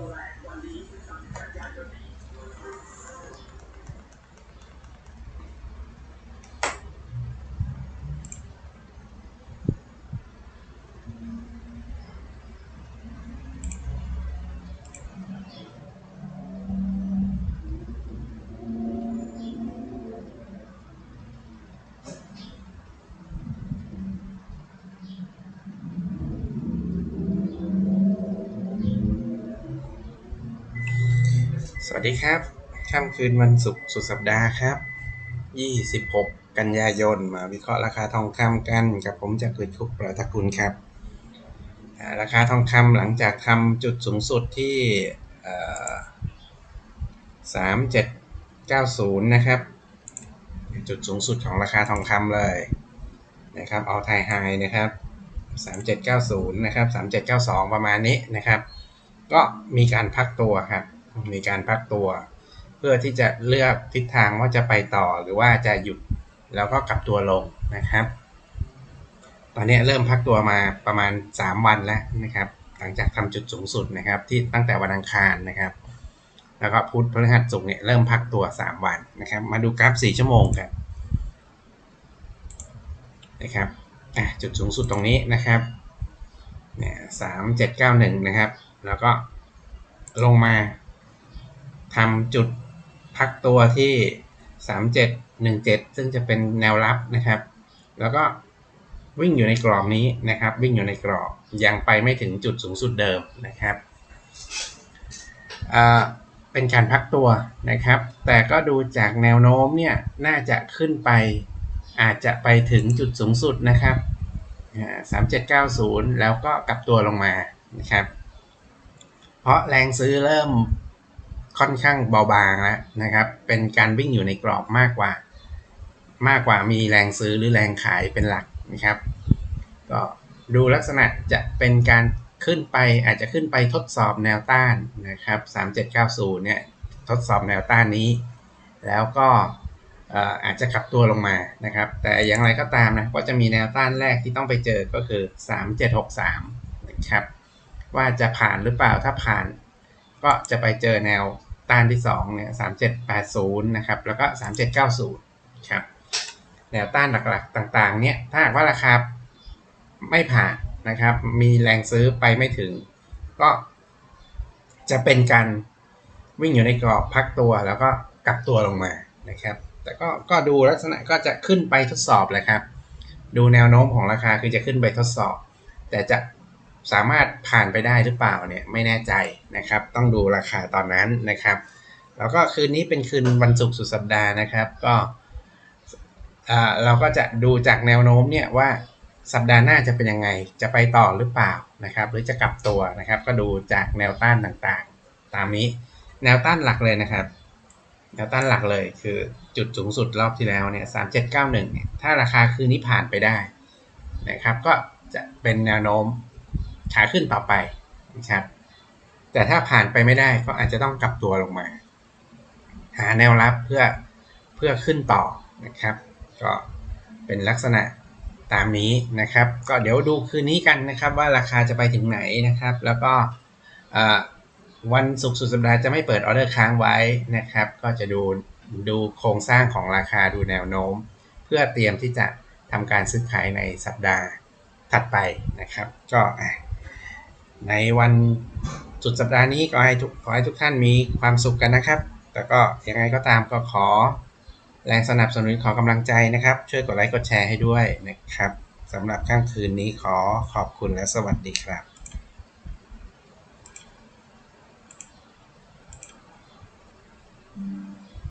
后来，我第一次上你的家就。 สวัสดีครับค่ำคืนวันศุกร์สุดสัปดาห์ครับ 26 กันยายน มาวิเคราะห์ราคาทองคำกันกับผมจากกฤษคุปประทกุลครับ ราคาทองคำหลังจากทำจุดสูงสุดที่เอ่อ3790 นะครับ จุดสูงสุดของราคาทองคำเลยนะครับ เอาไทยไฮนะครับ 3790 นะครับ 3792 ประมาณนี้นะครับ ก็มีการพักตัวครับ มีการพักตัว เพื่อที่จะเลือกทิศทางว่าจะไปต่อหรือว่าจะหยุดแล้วก็กลับตัวลงนะครับ ตอนนี้เริ่มพักตัวมาประมาณ 3 วันแล้วนะครับ หลังจากทำจุดสูงสุดนะครับ ที่ตั้งแต่วันอังคารนะครับ แล้วก็พุธพฤหัสศุกร์เนี่ยเริ่มพักตัว 3 วันนะครับ มาดูกราฟ 4 ชั่วโมงครับนะครับจุดสูงสุดตรงนี้นะครับเนี่ยสามเจ็ดเก้าหนึ่งนะครับ แล้วก็ลงมา ทำจุดพักตัวที่ 3717 ซึ่งจะเป็นแนวรับนะครับ แล้วก็วิ่งอยู่ในกรอบนี้นะครับ วิ่งอยู่ในกรอบยังไปไม่ถึงจุดสูงสุดเดิมนะครับเป็นการพักตัวนะครับ แต่ก็ดูจากแนวโน้มเนี่ยน่าจะขึ้นไปอาจจะไปถึงจุดสูงสุดนะครับสามเจ็ดเก้าศูนย์แล้วก็กลับตัวลงมานะครับ เพราะแรงซื้อเริ่ม ค่อนข้างเบาบางแล้วนะครับ เป็นการวิ่งอยู่ในกรอบมากกว่า มากกว่ามีแรงซื้อหรือแรงขายเป็นหลักนะครับ ก็ดูลักษณะจะเป็นการขึ้นไปอาจจะขึ้นไปทดสอบแนวต้านนะครับ3790เนี่ยทดสอบแนวต้านนี้ แล้วก็อาจจะขับตัวลงมานะครับ แต่อย่างไรก็ตามนะก็จะมีแนวต้านแรกที่ต้องไปเจอก็คือ 3763นะครับว่าจะผ่านหรือเปล่าถ้าผ่าน ก็จะไปเจอแนว ต้านที่2เนี่ย3780นะครับ แล้วก็3790ครับ แนวต้านหลักๆต่างๆ เนี่ย ถ้าหากว่าราคาไม่ผ่านนะครับ มีแรงซื้อไปไม่ถึง ก็จะเป็นการวิ่งอยู่ในกรอบพักตัวแล้วก็กลับตัวลงมานะครับ แต่ก็ก็ดูลักษณะก็จะขึ้นไปทดสอบแหละครับ ดูแนวโน้มของราคาคือจะขึ้นไปทดสอบ แต่จะ สามารถผ่านไปได้หรือเปล่าเนี่ยไม่แน่ใจนะครับ ต้องดูราคาตอนนั้นนะครับ แล้วก็คืนนี้เป็นคืนวันศุกร์สุดสัปดาห์นะครับ ก็เราก็จะดูจากแนวโน้มเนี่ยว่าสัปดาห์หน้าจะเป็นยังไง จะไปต่อหรือเปล่านะครับ หรือจะกลับตัวนะครับ ก็ดูจากแนวต้านต่างๆ ตามนี้แนวต้านหลักเลยนะครับ แนวต้านหลักเลยคือจุดสูงสุดรอบที่แล้วเนี่ยสามเจ็ดเก้าหนึ่งเนี่ยถ้าราคาคืนนี้ผ่านไปได้นะครับ ก็จะเป็นแนวโน้ม ขาขึ้นต่อไปนะครับ แต่ถ้าผ่านไปไม่ได้ก็อาจจะต้องกลับตัวลงมา หาแนวรับเพื่อเพื่อขึ้นต่อนะครับ ก็เป็นลักษณะตามนี้นะครับ ก็เดี๋ยวดูคืนนี้กันนะครับ ว่าราคาจะไปถึงไหนนะครับ แล้วก็วันศุกร์สุดสัปดาห์จะไม่เปิดออเดอร์ค้างไว้นะครับ ก็จะดูดูโครงสร้างของราคาดูแนวโน้ม เพื่อเตรียมที่จะทำการซื้อขายในสัปดาห์ถัดไปนะครับ ก็ ในวันสุดสัปดาห์นี้ก็ให้ทุกขอให้ทุกท่านมีความสุขกันนะครับ แต่ก็ยังไงก็ตามก็ขอแรงสนับสนุนขอกำลังใจนะครับ ช่วยกดไลค์กดแชร์ให้ด้วยนะครับสำหรับค่ำคืนนี้ขอขอบคุณและสวัสดีครับ